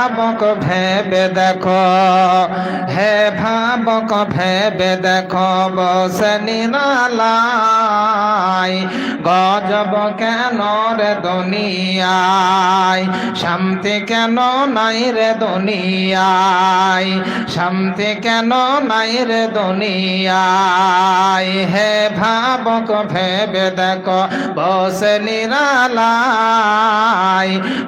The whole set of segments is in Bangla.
ভাবক ভেবে দেখো। হে ভাবক ভেবে দেখো, বসে নিরালাই গজব কেন রে দুনিয়ায়? শান্তি কেন নাই রে দুনিয়ায়? শান্তি কেন নাই রে দুনিয়ায়? হে ভাবক ভেবে দেখো, বসে নিরালাই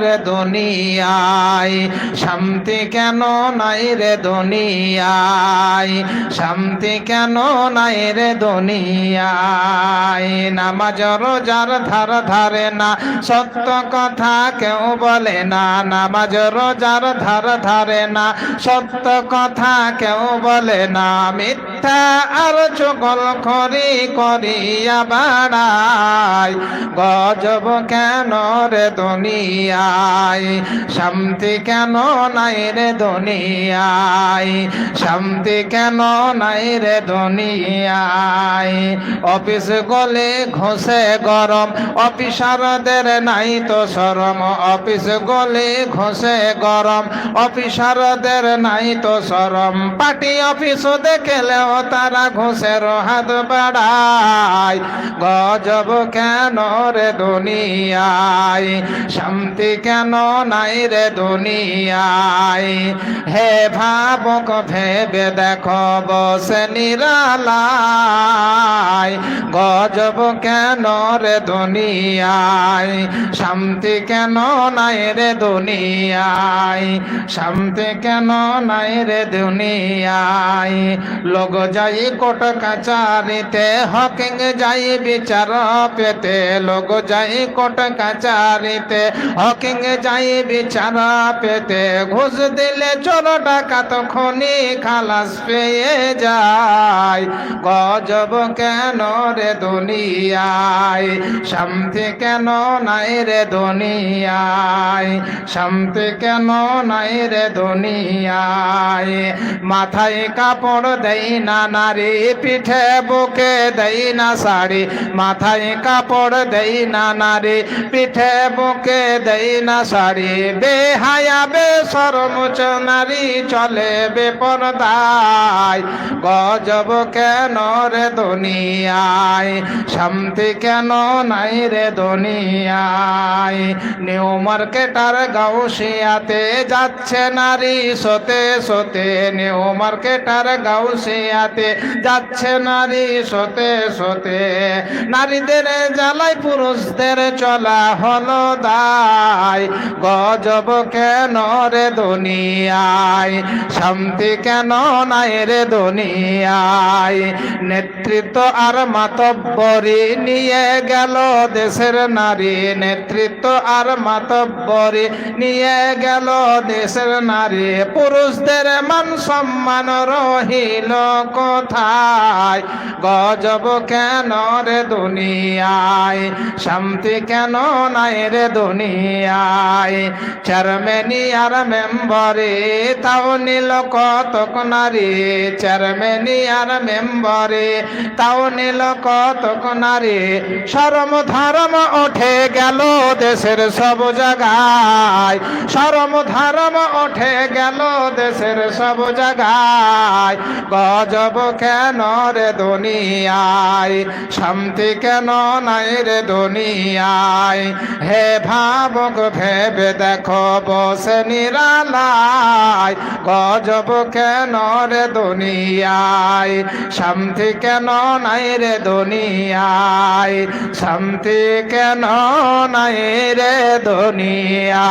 রে দুনিয়ায়? শান্তি কেন নাই রে দুনিয়ায়? শান্তি কেন নাই রে দুনিয়ায়? নামাজ রোজার ধার ধারে না, সত্য কথা কেউ বলে না। নামাজ রোজার ধার ধারে না, সত্য কথা কেউ বলে না। মিথ্যা আর চকল খরি করিয়া বাড়ায়। গজব কেন রে দুনিয়ায় শান্তি কেন নাই রে দুনিয়ায়? শান্তি কেন নাই রে দুনিয়ায়? অফিস গলে ঘষে গরম, অফিসারদের নাই তো সরম অফিস গলে ঘষে গরম, অফিসারদের নাই তো সরম পার্টি অফিস দেখলেও তারা ঘষের হাত বাড়ায়। গজব কেন রে দুনিয়ায়? শান্তি কেন নাই রে দুনিয়ায়? হে ভাবক, ভেবে দেখো বসে নিরালায়। গজব কেন রে দুনিয়ায়? শান্তি কেন নাই রে দুনিয়ায়? শান্তি কেন নাই রে দুনিয়ায়? লোক যাই কোট কাচারিতে, হকিং যাই বিচার পেতে লোক যাই কোট কাচারিতে, হকিং যাই বিচারা পেতে। ঘুষ দিলে চোর ডাকাত খনি খালাস পেয়ে যায়। গজব কেন রে দুনিয়ায়? শান্তি কেন নাই রে দুনিয়ায়? শান্তি কেন নাই রে দুনিয়ায়? মাথায় কাপড় দেই না, নারী পিঠে বুকে দেই না শাড়ি। মাথায় কাপড় দেই না, নারী পিঠে বুকে দেই না শাড়ি বেহায়া বেসরমুচ নারী চলে বেপরদায়। গজব কেন রে দুনিয়ায়? শান্তি কেন নাই রে দুনিয়ায়? নিউ মার্কেটার গাউসিয়াতে যাচ্ছে নারী সোতে সোতে। নিউ মার্কেটার গাউসিয়াতে যাচ্ছে নারী সোতে সোতে। নারীদের জ্বালাই পুরুষদের চলা হলো দায় গজব কেন রে দুনিয়ায়? শান্তি কেন নাই রে দুনিয়ায়? নেতৃত্ব আর মাতব্বরি নিয়ে গেল দেশের নারী। নেতৃত্ব আর মাতব্বরি নিয়ে গেল দেশের নারী। পুরুষদের মান সম্মান রহিল কোথায়? গজব কেন রে দুনিয়ায়? শান্তি কেন নাই রে দুনিয়ায় চেয়ারম্যানি আর মেম্বরে তাও নিল কতক নারী। চেয়ারম্যানি আর মেম্বরে তাও নিল কতক নারী। সরম ধর্ম ওঠে গেল দেশের সব জায়গায়। সরম ধর্ম ওঠে গেল দেশের সব জায়গায়। গজব কেন রে দুনিয়ায়? শান্তি কেন নাই রে দুনিয়ায়? হে ভাবক ভেবে দেখো বসে নিরালায়, গজব কেন রে দুনিয়ায়? শান্তি কেন নাই রে দুনিয়ায়? শান্তি কেন নাই রে দুনিয়া